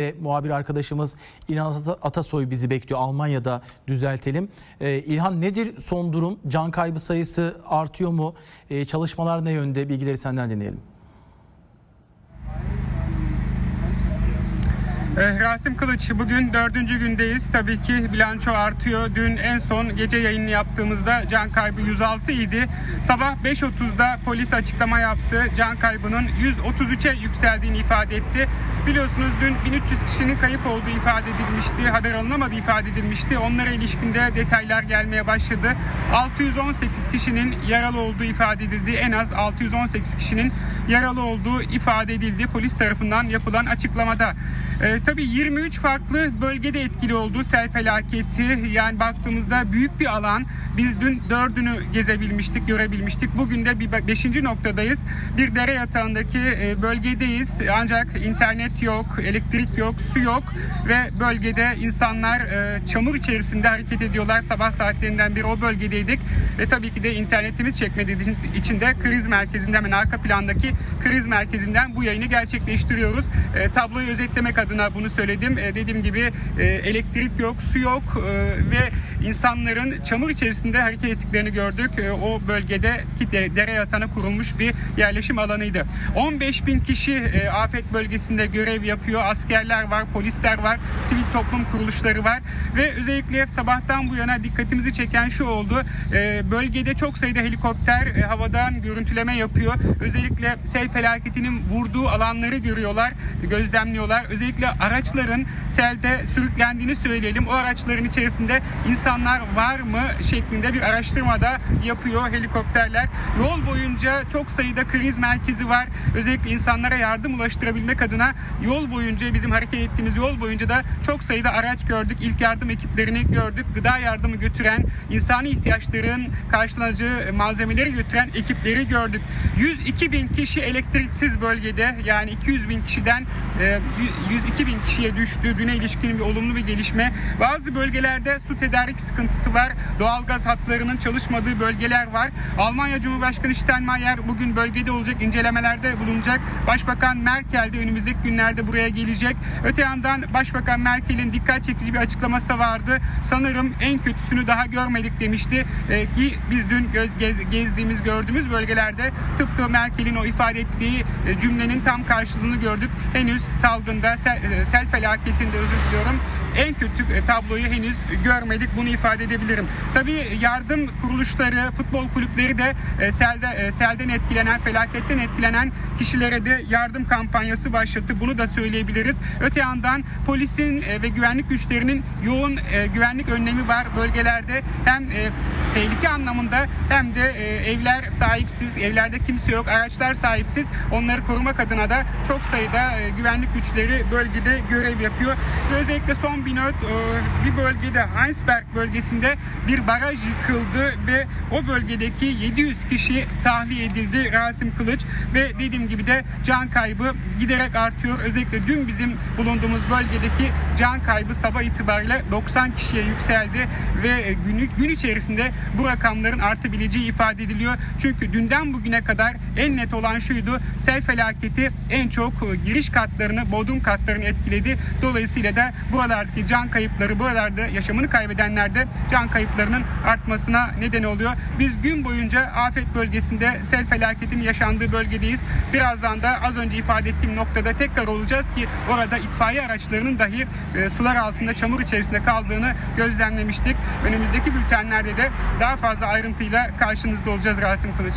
E, muhabir arkadaşımız İlhan Ata- Atasoy bizi bekliyor. Almanya'da düzeltelim. E, İlhan nedir son durum? Can kaybı sayısı artıyor mu? E, çalışmalar ne yönde? Bilgileri senden dinleyelim. Rasim Kılıç bugün dördüncü gündeyiz. Tabii ki bilanço artıyor. Dün en son gece yayını yaptığımızda can kaybı 106 idi. Sabah 5.30'da polis açıklama yaptı. Can kaybının 133'e yükseldiğini ifade etti. Biliyorsunuz dün 1300 kişinin kayıp olduğu ifade edilmişti. Haber alınamadığı ifade edilmişti. Onlara ilişkinde detaylar gelmeye başladı. 618 kişinin yaralı olduğu ifade edildi. En az 618 kişinin yaralı olduğu ifade edildi polis tarafından yapılan açıklamada. Ee, tabii 23 farklı bölgede etkili oldu sel felaketi. Yani baktığımızda büyük bir alan. Biz dün dördünü gezebilmiştik, görebilmiştik. Bugün de bir be- beşinci noktadayız. Bir dere yatağındaki e, bölgedeyiz. Ancak internet yok, elektrik yok, su yok ve bölgede insanlar e, çamur içerisinde hareket ediyorlar. Sabah saatlerinden beri o bölgedeydik ve tabii ki de internetimiz çekmediği için de kriz merkezinden hemen arka plandaki kriz merkezinden bu yayını gerçekleştiriyoruz. E, tabloyu özetlemek adına bunu söyledim. E, dediğim gibi e, elektrik yok, su yok e, ve insanların çamur içerisinde hareket ettiklerini gördük. E, o bölgede de- dere yatağına kurulmuş bir yerleşim alanıydı. 15 bin kişi e, afet bölgesinde görev yapıyor. Askerler var, polisler var, sivil toplum kuruluşları var ve özellikle sabahtan bu yana dikkatimizi çeken şu oldu. E, bölgede çok sayıda helikopter e, havadan görüntüleme yapıyor. Özellikle sel felaketinin vurduğu alanları görüyorlar, gözlemliyorlar. Özellikle araçların selde sürüklendiğini söyleyelim. O araçların içerisinde insanlar var mı şeklinde bir araştırma da yapıyor helikopterler. Yol boyunca çok sayıda kriz merkezi var. Özellikle insanlara yardım ulaştırabilmek adına yol boyunca bizim hareket ettiğimiz yol boyunca da çok sayıda araç gördük. İlk yardım ekiplerini gördük. Gıda yardımı götüren, insani ihtiyaçların karşılanacağı malzemeleri götüren ekipleri gördük. 102 bin kişi elektriksiz bölgede yani 200 bin kişiden e, 102 bin kişiye düştü. Düne ilişkin bir olumlu bir gelişme. Bazı bölgelerde su tedarik sıkıntısı var. Doğalgaz hatlarının çalışmadığı bölgeler var. Almanya Cumhurbaşkanı Steinmeier bugün bölgede olacak incelemelerde bulunacak. Başbakan Merkel de önümüzdeki günlerde buraya gelecek. Öte yandan Başbakan Merkel'in dikkat çekici bir açıklaması vardı. Sanırım en kötüsünü daha görmedik demişti. Ee, ki biz dün göz, gez- gezdiğimiz, gördüğümüz bölgelerde tıpkı Merkel'in o ifade ettiği e, cümlenin tam karşılığını gördük. Henüz salgında, sel, e, sel felaketinde özür diliyorum en kötü e, tabloyu henüz görmedik bunu ifade edebilirim. Tabii yardım kuruluşları, futbol kulüpleri de e, selde, e, selden etkilenen, felaketten etkilenen kişilere de yardım kampanyası başlattı. Bunu da söyleyebiliriz. Öte yandan polisin ve güvenlik güçlerinin yoğun güvenlik önlemi var bölgelerde. Hem tehlike anlamında hem de e, evler sahipsiz, evlerde kimse yok, araçlar sahipsiz. Onları korumak adına da çok sayıda e, güvenlik güçleri bölgede görev yapıyor. Ve özellikle son bir not, e, bir bölgede Heinsberg bölgesinde bir baraj yıkıldı ve o bölgedeki 700 kişi tahliye edildi Rasim Kılıç ve dediğim gibi de can kaybı giderek artıyor. Özellikle dün bizim bulunduğumuz bölgedeki can kaybı sabah itibariyle 90 kişiye yükseldi ve e, gün, gün içerisinde bu rakamların artabileceği ifade ediliyor. Çünkü dünden bugüne kadar en net olan şuydu. Sel felaketi en çok e, giriş katlarını, bodrum katlarını etkiledi. Dolayısıyla da buralardaki can kayıpları, buralarda yaşamını kaybedenler de can kayıplarının artmasına neden oluyor. Biz gün boyunca afet bölgesinde sel felaketinin yaşandığı bölgedeyiz. Birazdan da az önce ifade ettiğim noktada tekrar olacağız ki orada itfaiye araçlarının dahi e, sular altında çamur içerisinde kaldığını gözlemlemiştik. Önümüzdeki bültenlerde de daha fazla ayrıntıyla karşınızda olacağız Rasim Kılıç.